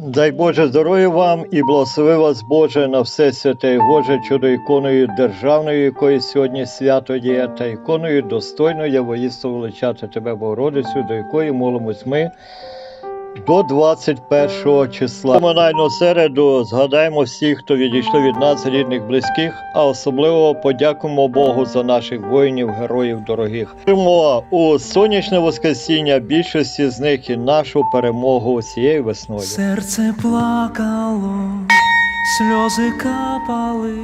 Дай Боже здоров'я вам і благослови вас Боже на все святе і Боже, чудо іконою державною, якої сьогодні свято є, та іконою достойно я воїсту величати Тебе, Богородицю, до якої молимось ми до 21 числа. Комунальну середу згадаємо всіх, хто відійшли від нас, рідних, близьких, а особливо подякуємо Богу за наших воїнів, героїв дорогих. Віримо у сонячне воскресіння більшості з них і нашу перемогу цією весною. Серце плакало, сльози капали,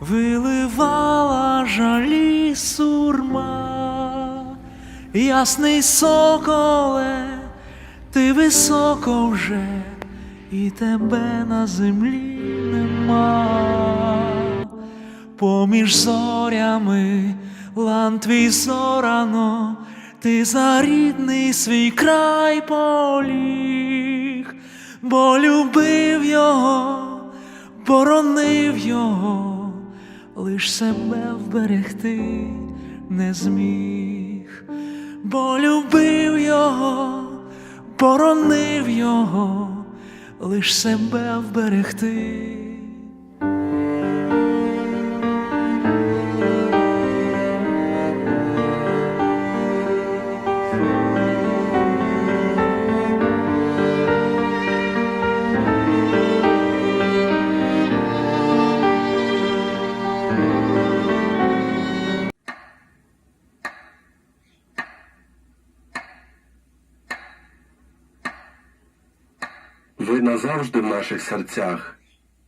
виливала жалі сурма, ясний соколе, ти високо вже, і тебе на землі нема. Поміж зорями лан твій зорано, ти за рідний свій край поліг, бо любив його, боронив його, лиш себе вберегти не зміг, бо любив його, боронив його, лиш себе вберегти. Назавжди в наших серцях.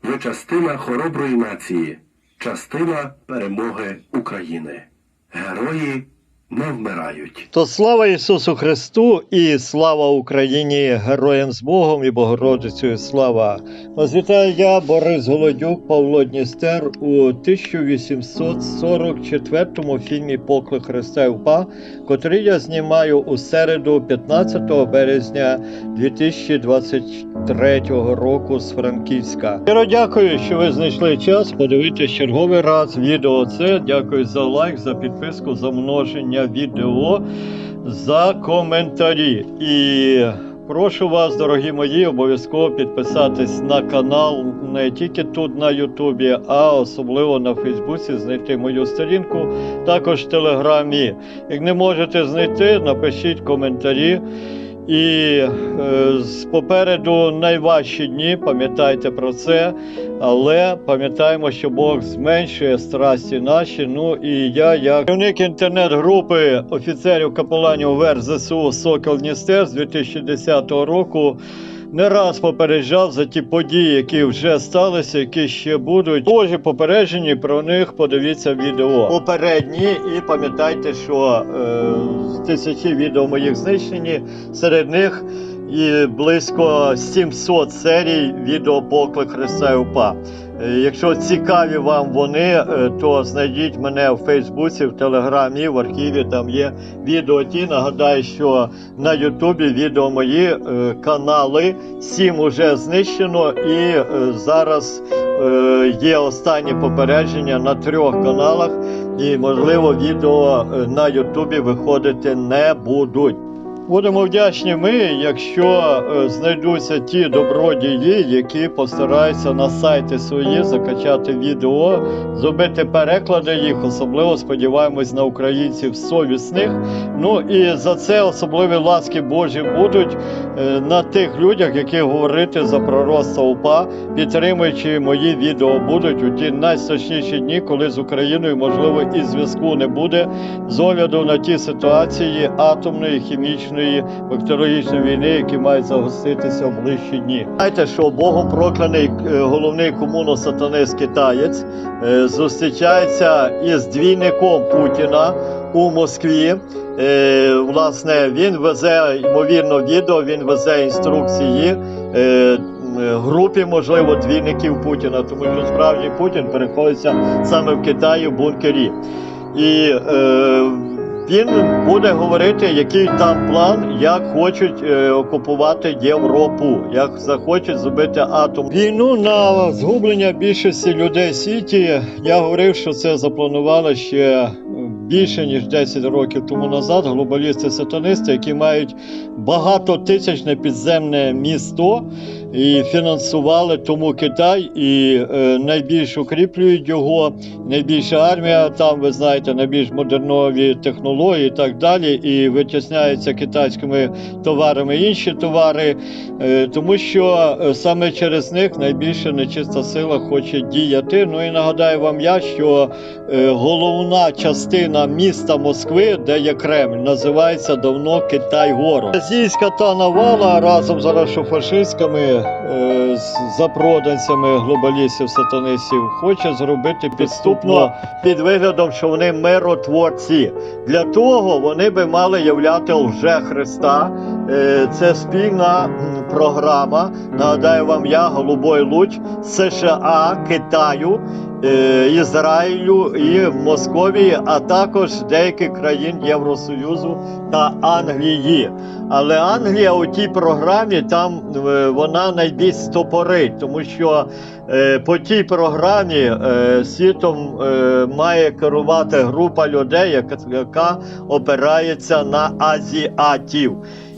Ви частина хороброї нації, частина перемоги України. Герої не вмирають. То слава Ісусу Христу і слава Україні, героям з Богом і Богородицею слава. Вас вітаю я, Борис Голодюк, Павло Дністер у 1844 фільмі Поклик Христа УПА, котрий я знімаю у середу, 15 березня 2023 року з Франківська. Щиро дякую, що ви знайшли час подивитися черговий раз відео. Це дякую за лайк, за підписку, за множення відео, за коментарі. І прошу вас, дорогі мої, обов'язково підписатись на канал не тільки тут на Ютубі, а особливо на Фейсбуці, знайти мою сторінку, також в Телеграмі. Як не можете знайти, напишіть коментарі. І е, попереду найважчі дні, пам'ятайте про це. Але пам'ятаємо, що Бог зменшує страсті наші. Ну і я, як керівник інтернет-групи офіцерів капеланів ВЕР ЗСУ Сокол Дністер з 2010 року. Не раз попереджав за ті події, які вже сталися, які ще будуть. Божі попереджені про них подивіться відео. Попередні, і пам'ятайте, що е, тисячі відео моїх знищені. Серед них і близько 700 серій відео поклик Христа і УПА. Е, Якщо цікаві вам вони, е, то знайдіть мене в Фейсбуці, в Телеграмі, в архіві. Там є відео ті. Нагадаю, що на Ютубі відео мої е, канали. Сім уже знищено, і зараз є останні попередження на трьох каналах. І можливо відео на Ютубі виходити не будуть. Будемо вдячні ми, якщо е, знайдуться ті добродії, які постараються на сайти свої закачати відео, зробити переклади їх, особливо сподіваємось на українців совісних. Ну і за це особливі ласки Божі будуть е, на тих людях, які говорити за пророцтво УПА, підтримуючи мої відео, будуть у ті найстрашніші дні, коли з Україною можливо і зв'язку не буде з огляду на ті ситуації атомної, хімічної, бактеріологічної війни, які мають загоститися в ближчі дні. Знаєте, що Богом прокляний е, головний комуно-сатанист китаєць е, зустрічається із двійником Путіна у Москві. Е, власне, він везе ймовірно відео, він везе інструкції. Групі, можливо, двійників Путіна, тому що справжній Путін переходиться саме в Китаї в бункері. І е, він буде говорити, який там план, як хочуть е, окупувати Європу, як захочуть зробити атом. Війну на згублення більшості людей світі. Я говорив, що це запланували ще е, більше ніж 10 років тому назад. Глобалісти-сатанисти, які мають багатотисячне підземне місто і фінансували тому Китай і е, найбільш укріплюють його, найбільша армія там, ви знаєте, найбільш модернові технології і так далі, і витісняються китайськими товарами інші товари, е, тому що е, саме через них найбільше нечиста сила хоче діяти. Ну і нагадаю вам я, що е, головна частина міста Москви, де є Кремль, називається давно Китай-город. Азійська та навала разом з рашофашистськими е, з запроданцями глобалістів, сатанистів хоче зробити підступно під виглядом, що вони миротворці. Для того вони би мали являти лже Христа. Е, Це спільна програма. Нагадаю вам я, Голубой Луч, США, Китаю. Е, Ізраїлю і Московії, а також деяких країн Євросоюзу та Англії. Але Англія у тій програмі там е, вона найбільш стопорить, тому що е, по тій програмі світом має керувати група людей, яка опирається на азіатів.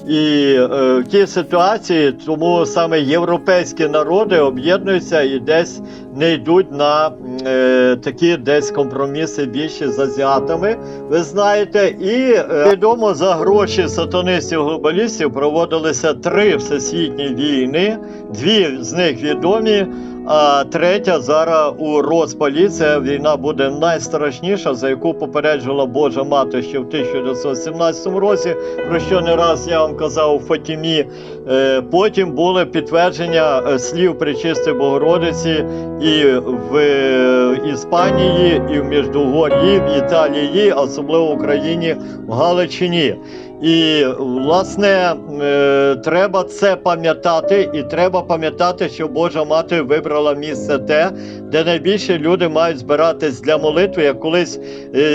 І е, в тій ситуації тому саме європейські народи об'єднуються і десь не йдуть на е, такі десь компроміси більше з азіатами. Ви знаєте, і е, відомо за гроші сатанистів-глобалістів проводилися три всесвітні війни. Дві з них відомі. А третя зараз у розпалі. ця війна буде найстрашніша, за яку попереджувала Божа мати ще в 1917 році, про що не раз я вам казав у Фатімі. Е, Потім були підтвердження е, слів Пречистої Богородиці і в е, Іспанії, і в Міждугор'ї, в Італії, особливо в Україні, в Галичині. І власне треба це пам'ятати, і треба пам'ятати, що Божа мати вибрала місце те, де найбільше люди мають збиратись для молитви. Як колись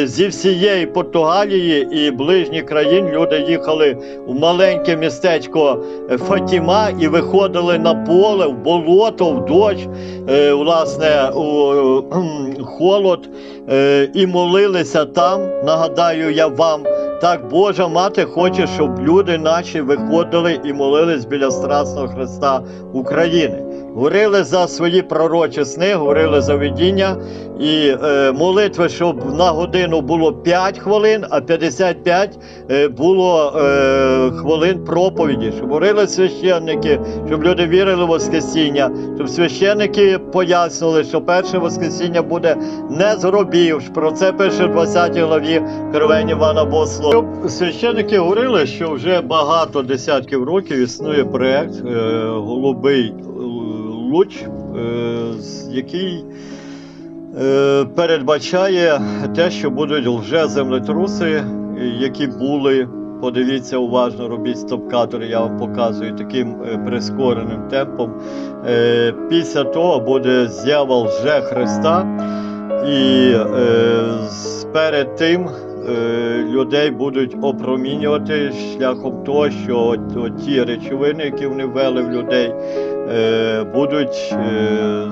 зі всієї Португалії і ближніх країн люди їхали у маленьке містечко Фатіма і виходили на поле, в болото, в дощ, е, власне, у холод е, і молилися там. Нагадаю я вам. Так Божа мати хоче, щоб люди наші виходили і молились біля Страсного Христа України. Говорили за свої пророчі сни, говорили за видіння і е, молитви, щоб на годину було 5 хвилин, а 55 е, було е, хвилин проповіді. Щоб говорили священники, щоб люди вірили в Воскресіння, щоб священники пояснили, що перше Воскресіння буде не з. Про це пише в 20 главі Кривень Івана Богослова. Щоб Священники говорили, що вже багато десятків років існує проект е, Голубий луч, е, який е, передбачає те, що будуть лже-землетруси, які були. Подивіться уважно, робіть стоп-кадри, я вам показую таким е, прискореним темпом. Після того буде з'ява лже Христа, і перед тим людей будуть опромінювати шляхом того, що ті речовини, які вони ввели в людей, будуть е,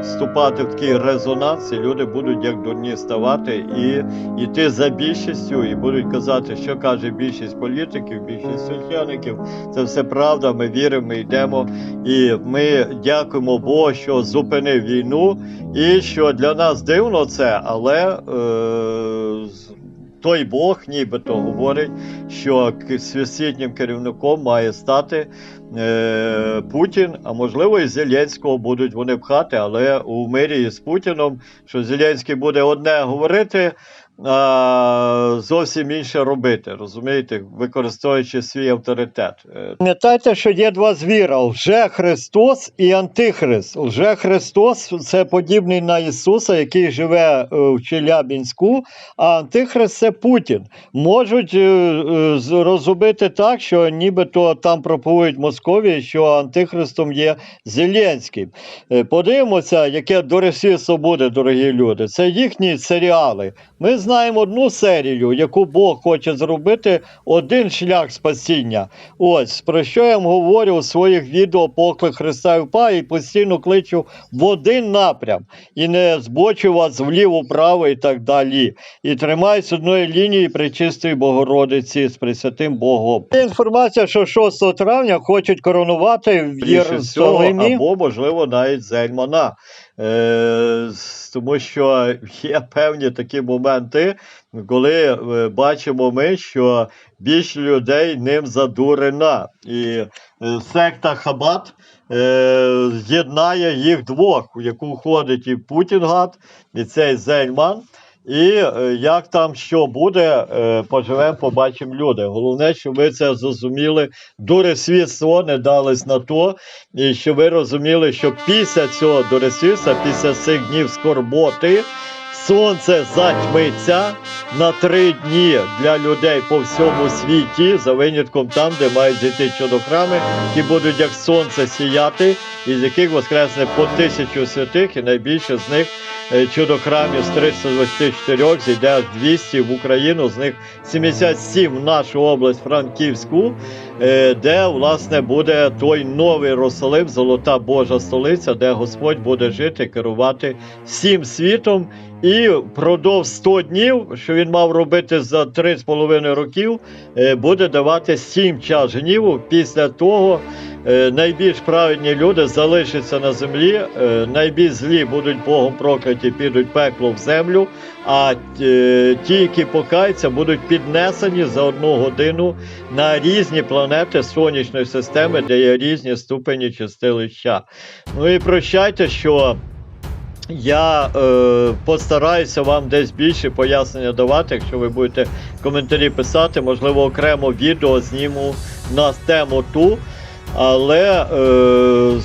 вступати в такий резонанс, і люди будуть як дурні ставати і йти за більшістю, і будуть казати, що каже більшість політиків, більшість священиків. Це все правда. Ми віримо, ми йдемо. І ми дякуємо Богу, що зупинив війну, і що для нас дивно це, але е, той Бог нібито говорить, що всесвітнім керівником має стати е, Путін, а можливо і Зеленського будуть вони пхати, але у мирі з Путіном, що Зеленський буде одне говорити, зовсім інше робити, розумієте, використовуючи свій авторитет. Е, Пам'ятайте, що є два звіра: лже Христос і Антихрист. Лже Христос це подібний на Ісуса, який живе е, в Челябінську, а Антихрист це Путін. Можуть е, зрозуміти так, що нібито там проповують Московії, що Антихристом є Зеленський. Е, Подивимося, яке доросійство буде, дорогі люди. Це їхні серіали. Ми знаємо одну серію, яку Бог хоче зробити, один шлях спасіння. Ось про що я вам говорю у своїх відео поклик Христа і УПА і постійно кличу в один напрям і не збочу вас вліво, вправо і так далі. І тримаюсь одної лінії Пречистої Богородиці з Пресвятим Богом. Є інформація, що 6 травня хочуть коронувати в Єрусалимі або, можливо, навіть Зельмана. Е, тому що є певні такі моменти, коли е, бачимо ми, що більше людей ним задурена. І е, секта Хабат з'єднає їх двох, у яку входить і Путінгат, і цей Зельман. І е, як там що буде, е, поживемо, побачимо люди. Головне, щоб ви це зрозуміли. Дуресвітство не дались на то, і щоб ви розуміли, що після цього дуресвітства, після цих днів скорботи, сонце затьмиться на три дні для людей по всьому світі, за винятком там, де мають зійти чудохрами, які будуть як сонце сіяти, із яких воскресне по тисячу святих, і найбільше з них чудохрамів з 324 зійде аж 200 в Україну, з них 77 в нашу область Франківську, е, де власне буде той новий Росалим, золота Божа столиця, де Господь буде жити, керувати всім світом. І впродовж 100 днів, що він мав робити за 3,5 років, е, буде давати 7 час гніву. Після того е, найбільш праведні люди залишаться на землі, е, найбільш злі будуть Богом прокляті, підуть пекло в землю, а е, ті, які покаються, будуть піднесені за одну годину на різні планети сонячної системи, де є різні ступені чистилища. Ну і прощайте, що. Я е, постараюся вам десь більше пояснення давати, якщо ви будете коментарі писати, можливо, окремо відео зніму на тему ту. Але е,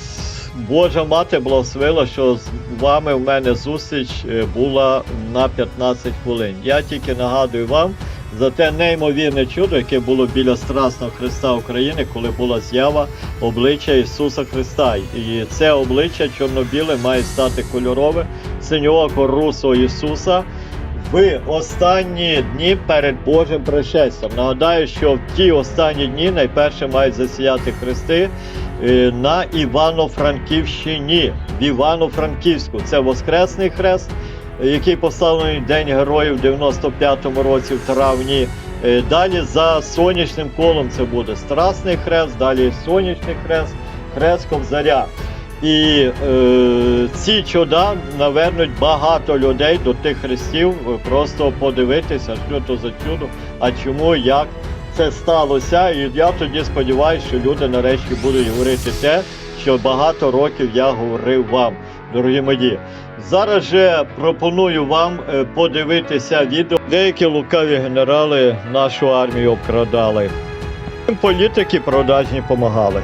Божа мати благословила, що з вами в мене зустріч е, була на 15 хвилин. Я тільки нагадую вам за те неймовірне чудо, яке було біля Страсного Христа України, коли була з'ява обличчя Ісуса Христа. І це обличчя чорно-біле має стати кольорове, синьооко русого Ісуса в останні дні перед Божим пришестям. Нагадаю, що в ті останні дні найперше мають засіяти хрести е, на Івано-Франківщині, в Івано-Франківську. Це Воскресний хрест, який поставлений День Героїв в 95-му році в травні. Е, Далі за сонячним колом це буде Страсний хрест, далі сонячний хрест, хрест Ковзаря. І е, ці чуда навернуть багато людей до тих хрестів, е, просто подивитися, що то за чудо, а чому, як це сталося. І я тоді сподіваюся, що люди нарешті будуть говорити те, що багато років я говорив вам, дорогі мої. Зараз же пропоную вам е, подивитися відео. Деякі лукаві генерали нашу армію обкрадали. Політики продажні помагали.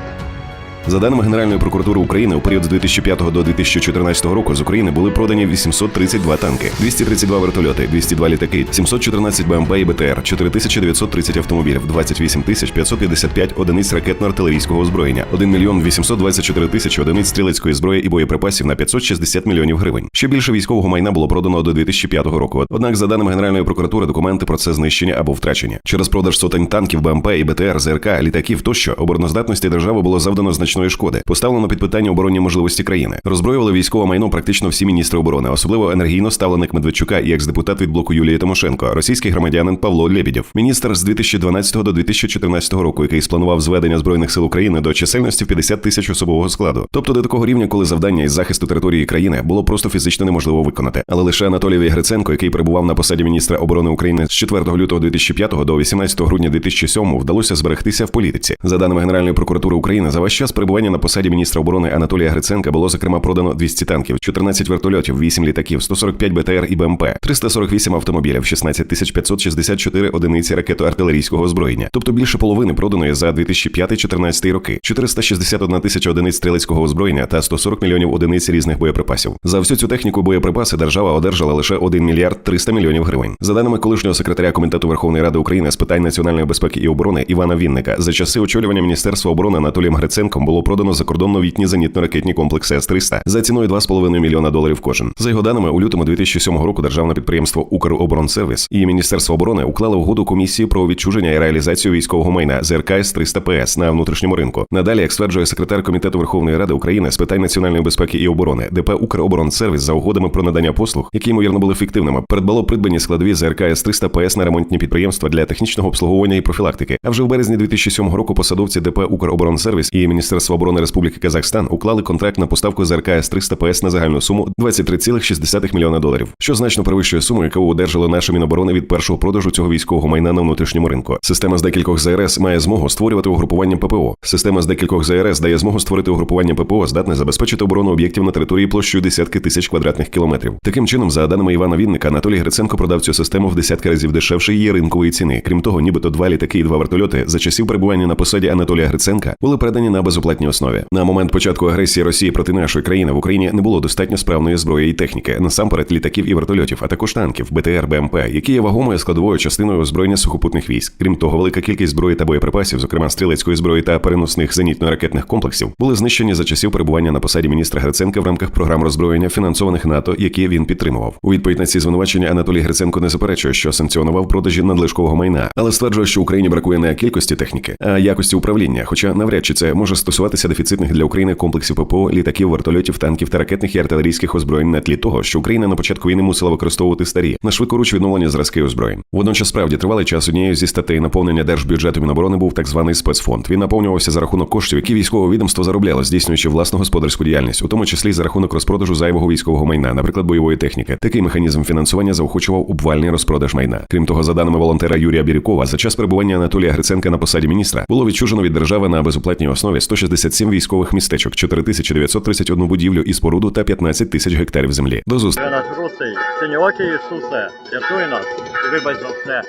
За даними Генеральної прокуратури України, у період з 2005 до 2014 року з України були продані 832 танки, 232 вертольоти, 202 літаки, 714 БМП і БТР, 4930 автомобілів, 28 555 одиниць ракетно-артилерійського озброєння, 1 мільйон 824 тисячі одиниць стрілецької зброї і боєприпасів на 560 мільйонів гривень. Ще більше військового майна було продано до 2005 року. Однак, за даними Генеральної прокуратури, документи про це знищені або втрачені. Через продаж сотень танків, БМП і БТР, ЗРК, літаків тощо обороноздатності держави було завдано значної шкоди. Поставлено під питання оборонні можливості країни. Роззброювали військове майно практично всі міністри оборони, особливо енергійно ставленик Медведчука і екс-депутат від блоку Юлії Тимошенко, російський громадянин Павло Лебідєв, міністр з 2012 до 2014 року, який спланував зведення збройних сил України до чисельності в 50 тисяч особового складу, тобто до такого рівня, коли завдання із захисту території країни було просто фізично неможливо виконати. Але лише Анатолій Гриценко, який перебував на посаді міністра оборони України з 4 лютого 2005 до 18 грудня 2007, вдалося зберегтися в політиці. За даними Генеральної прокуратури України, за весь час перебування на посаді міністра оборони Анатолія Гриценка було зокрема продано 200 танків, 14 вертольотів, 8 літаків, 145 БТР і БМП, 348 автомобілів, 16 564 одиниці ракето-артилерійського озброєння, тобто більше половини проданої за 2005-2014 роки, 461 тисяча одиниць стрілецького озброєння та 140 мільйонів одиниць різних боєприпасів. За всю цю техніку боєприпаси держава одержала лише 1 мільярд 300 мільйонів гривень. За даними колишнього секретаря комітету Верховної Ради України з питань національної безпеки і оборони Івана Вінника, за часи очолювання Міністерства оборони Анатолієм Гриценком було продано за кордон новітні зенітно-ракетні комплекси С-300 за ціною 2,5 мільйона доларів кожен. За його даними, у лютому 2007 року державне підприємство Укроборонсервіс і Міністерство оборони уклали угоду комісії про відчуження і реалізацію військового майна ЗРК С-300 ПС на внутрішньому ринку. Надалі, як стверджує секретар комітету Верховної Ради України з питань національної безпеки і оборони, ДП Укроборонсервіс за угодами про надання послуг, які ймовірно були фіктивними, придбало придбані складові ЗРК С-300 ПС на ремонтні підприємства для технічного обслуговування і профілактики. А вже в березні 2007 року посадовці ДП Укроборонсервіс і Міністерство оборони Республіки Казахстан уклали контракт на поставку ЗРК С-300 ПС на загальну суму 23,6 мільйона доларів, що значно перевищує суму, яку одержало наше Міноборони від першого продажу цього військового майна на внутрішньому ринку. Система з декількох ЗРС має змогу створювати угрупування ППО. Система з декількох ЗРС дає змогу створити угрупування ППО, здатне забезпечити оборону об'єктів на території площею десятки тисяч квадратних кілометрів. Таким чином, за даними Івана Вінника, Анатолій Гриценко продав цю систему в десятки разів дешевше її ринкової ціни. Крім того, нібито два літаки і два вертольоти за часів перебування на посаді Анатолія Гриценка були передані на безоплатній основі. На момент початку агресії Росії проти нашої країни в Україні не було достатньо справної зброї і техніки, насамперед літаків і вертольотів, а також танків, БТР, БМП, які є вагомою складовою частиною озброєння сухопутних військ. Крім того, велика кількість зброї та боєприпасів, зокрема стрілецької зброї та переносних зенітно-ракетних комплексів, були знищені за часів перебування на посаді міністра Гриценка в рамках програм роззброєння, фінансованих НАТО, які він підтримував. У відповідь на ці звинувачення Анатолій Гриценко не заперечує, що санкціонував продажі надлишкового майна, але стверджує, що Україні бракує не кількості техніки, а якості управління. Хоча навряд чи це може стосуватися дефіцитних для України комплексів ППО, літаків, вертольотів, танків та ракетних і артилерійських озброєнь на тлі того, що Україна на початку війни мусила використовувати старі на швидкоруч відновлені зразки озброєнь. Водночас справді тривалий час однією зі статей наповнення держбюджету Міноборони був так званий спецфонд. Він наповнювався за рахунок коштів, які військове відомство заробляло, здійснюючи власну господарську діяльність, у тому числі за рахунок розпродажу зайвого військового майна, наприклад, бойової техніки. Такий механізм фінансування заохочував обвальний розпродаж майна. Крім того, за даними волонтера Юрія Бірюкова, за час перебування Анатолія Гриценка на посаді міністра було відчужено від держави на безоплатній основі 167 військових містечок, 4931 будівлю і споруду та 15 тисяч гектарів землі. До зустрічі. Наш русий, синьокий Ісусе, рятуй нас вибач за все.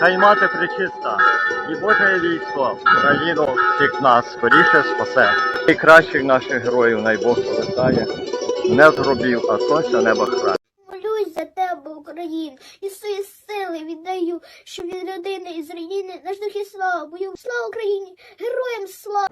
Хай мати причиста, і Боже військо, країну всіх нас скоріше спасе. І кращих наших героїв най Бог повертає, не зробів, а сонця неба храє. Україну, і свої сили віддаю, що від людини із країни наш дух слава бою. Слава Україні! Героям слава!